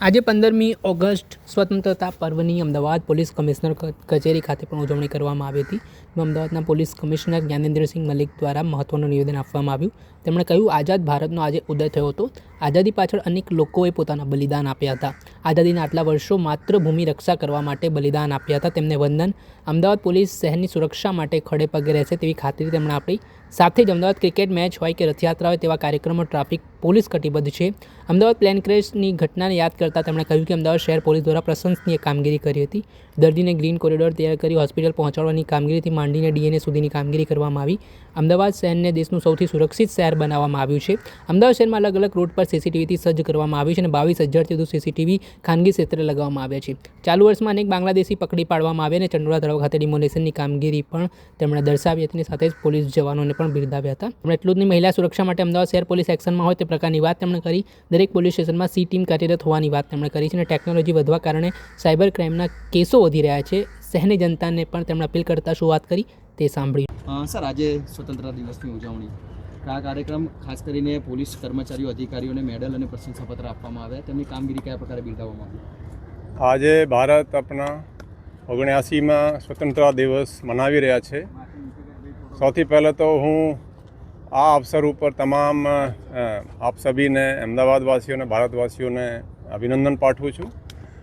આજે પંદરમી ઓગસ્ટ સ્વતંત્રતા પર્વની અમદાવાદ પોલીસ કમિશનર કચેરી ખાતે પણ ઉજવણી કરવામાં આવી હતી. અમદાવાદના પોલીસ કમિશનર જ્ઞાનેન્દ્રસિંહ મલિક દ્વારા મહત્વનું નિવેદન આપવામાં આવ્યું. તેમણે કહ્યું, આઝાદ ભારતનો આજે ઉદય થયો હતો. આઝાદી પાછળ અનેક લોકોએ પોતાના બલિદાન આપ્યા હતા. આઝાદીના આટલા વર્ષો માત્ર ભૂમિ રક્ષા કરવા માટે બલિદાન આપ્યા હતા. તેમને વંદન. અમદાવાદ પોલીસ શહેરની સુરક્ષા માટે ખડે પગે રહેશે તેવી ખાતરી તેમણે આપી. સાથે જ અમદાવાદ ક્રિકેટ મેચ હોય કે રથયાત્રા હોય તેવા કાર્યક્રમો ટ્રાફિક પોલીસ કટિબદ્ધ છે. અમદાવાદ પ્લેન ક્રેશની ઘટનાને યાદ કરતાં તેમણે કહ્યું કે અમદાવાદ શહેર પોલીસ દ્વારા પ્રશંસનીય કામગીરી કરી હતી. દર્દીને ગ્રીન કોરિડોર તૈયાર કરી હોસ્પિટલ પહોંચાડવાની કામગીરીથી માંડીને ડીએનએ સુધીની કામગીરી કરવામાં આવી. અમદાવાદ શહેરને દેશનું સૌથી સુરક્ષિત શહેર બનાવવામાં આવ્યું છે. અમદાવાદ શહેરમાં અલગ અલગ રૂટ પર સીસીટીવીથી સજ્જ કરવામાં આવ્યું છે અને બાવીસ હજારથી વધુ સીસીટીવી ખાનગી ક્ષેત્રે લગાવવામાં આવ્યા છે. ચાલુ વર્ષમાં અનેક બાંગ્લાદેશી પકડી પાડવામાં આવ્યા અને ચંડોળા તળાવ ખાતે ડિમોલેશનની કામગીરી પણ તેમણે દર્શાવી હતી સાથે જ પોલીસ જવાનોને પણ બિરદાવ્યા હતા. તેમણે એટલું જ નહીં, મહિલા સુરક્ષા માટે અમદાવાદ શહેર પોલીસ એક્શનમાં હોય તે પ્રકારની વાત તેમણે કરી. દરેક પોલીસ સ્ટેશનમાં સી ટીમ કાર્યરત હોવાની વાત તેમણે કરી છે અને ટેકનોલોજી વધવા કારણે સાયબર ક્રાઇમના કેસો વધી રહ્યા છે. શહેરની જનતાને પણ તેમણે અપીલ કરતા શું વાત કરી તે સાંભળી અ, સર આજે સ્વતંત્રતા દિવસની ઉજવણી. આ કાર્યક્રમ ખાસ કરીને પોલીસ કર્મચારીઓ અધિકારીઓને મેડલ અને પ્રશંસાપત્ર આપવામાં આવ્યા. તેમની કામગીરી કયા પ્રકારે બિરદાવવામાં આવી? આજે ભારત આપણા ઓગણ્યાસીમાં સ્વતંત્રતા દિવસ મનાવી રહ્યા છે. સૌથી પહેલાં તો હું આ અવસર ઉપર તમામ આપ સભીને અમદાવાદવાસીઓને ભારતવાસીઓને અભિનંદન પાઠવું છું.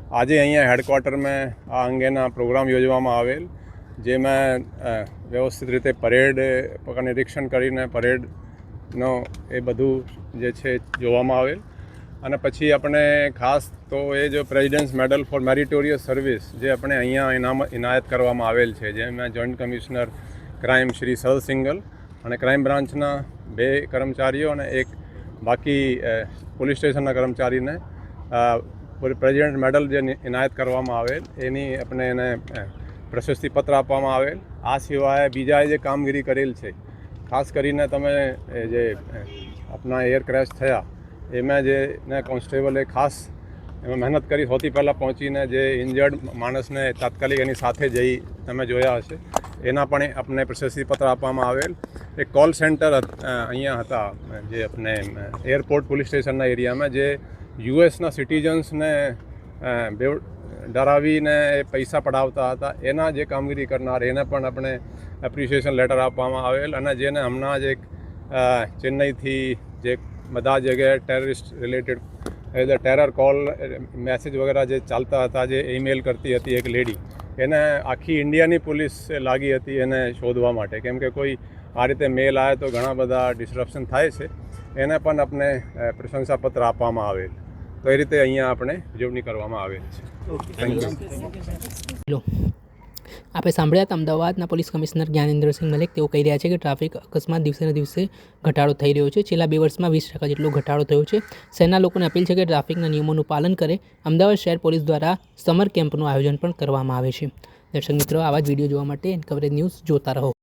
આજે અહીંયા હેડક્વાર્ટરમાં આ અંગેના પ્રોગ્રામ યોજવામાં આવેલ, જેમાં વ્યવસ્થિત રીતે પરેડ નિરીક્ષણ કરીને પરેડનો એ બધું જે છે જોવામાં આવેલ. અને પછી આપણે ખાસ તો એ જો president's medal for meritorious service જે આપણે અહીંયા ઇનામ, ઇનાયત કરવામાં આવેલ છે, જેમાં joint commissioner crime Shri sir Singhal અને ક્રાઇમ બ્રાન્ચના બે કર્મચારીઓ અને એક બાકી પોલીસ સ્ટેશનના કર્મચારીને પ્રેસિડેન્ટ મેડલ જે એનાયત કરવામાં આવેલ, એની આપણે એને પ્રશસ્તિ પત્ર આપવામાં આવેલ. આ સિવાય બીજાએ જે કામગીરી કરેલ છે, ખાસ કરીને તમે જે આપણા એર ક્રેશ થયા, એમાં જે ને કોન્સ્ટેબલે ખાસ એમાં મહેનત કરી, સૌથી પહેલાં પહોંચીને જે ઇન્જર્ડ માણસને તાત્કાલિક એની સાથે જઈ તમે જોયા હશે. એના પણ આપણે પ્રશસ્તિપત્ર આપવામાં આવેલ. એક કોલ સેન્ટર અહીંયા હતા, જે આપણે એરપોર્ટ પોલીસ સ્ટેશનના એરિયામાં જે યુએસના સિટીઝન્સને બેવ, ડરાવીને એ પૈસા પડાવતા હતા. એના જે કામગીરી કરનાર, એને પણ આપણે એપ્રિસિએશન લેટર આપવામાં આવેલ અને જેને હમણાં જ એક ચેન્નઈથી જે બધા જગ્યાએ terrorist related as a terror call message વગેરે જે ચાલતા હતા, જે ઈમેલ કરતી હતી એક લેડી એને આખી ઇન્ડિયાની પોલીસ લાગી હતી એને શોધવા માટે. કેમ કે કોઈ આ રીતે મેલ આવે તો ઘણા બધા ડિસ્ટરપ્શન થાય છે. એને પણ આપણે પ્રશંસાપત્ર આપવામાં આવેલ. તો એ રીતે અહીંયા આપણે ઉજવણી કરવામાં આવેલી છે? થેન્ક યુ લો. આપણે સાંભળ્યા હતા અમદાવાદના પોલીસ કમિશનર જ્ઞાનેન્દ્રસિંહ મલિક તેઓ કહી રહ્યા છે કે ટ્રાફિક અકસ્માત દિવસેને દિવસે ઘટાડો થઈ રહ્યો છે. છેલ્લા બે વર્ષમાં વીસ ટકા જેટલો ઘટાડો થયો છે. શહેરના લોકોને અપીલ છે કે ટ્રાફિકના નિયમોનું પાલન કરે. અમદાવાદ શહેર પોલીસ દ્વારા સમર કેમ્પનું આયોજન પણ કરવામાં આવે છે. દર્શક મિત્રો આવા જ વીડિયો જોવા માટે કવરેજ ન્યૂઝ જોતા રહો.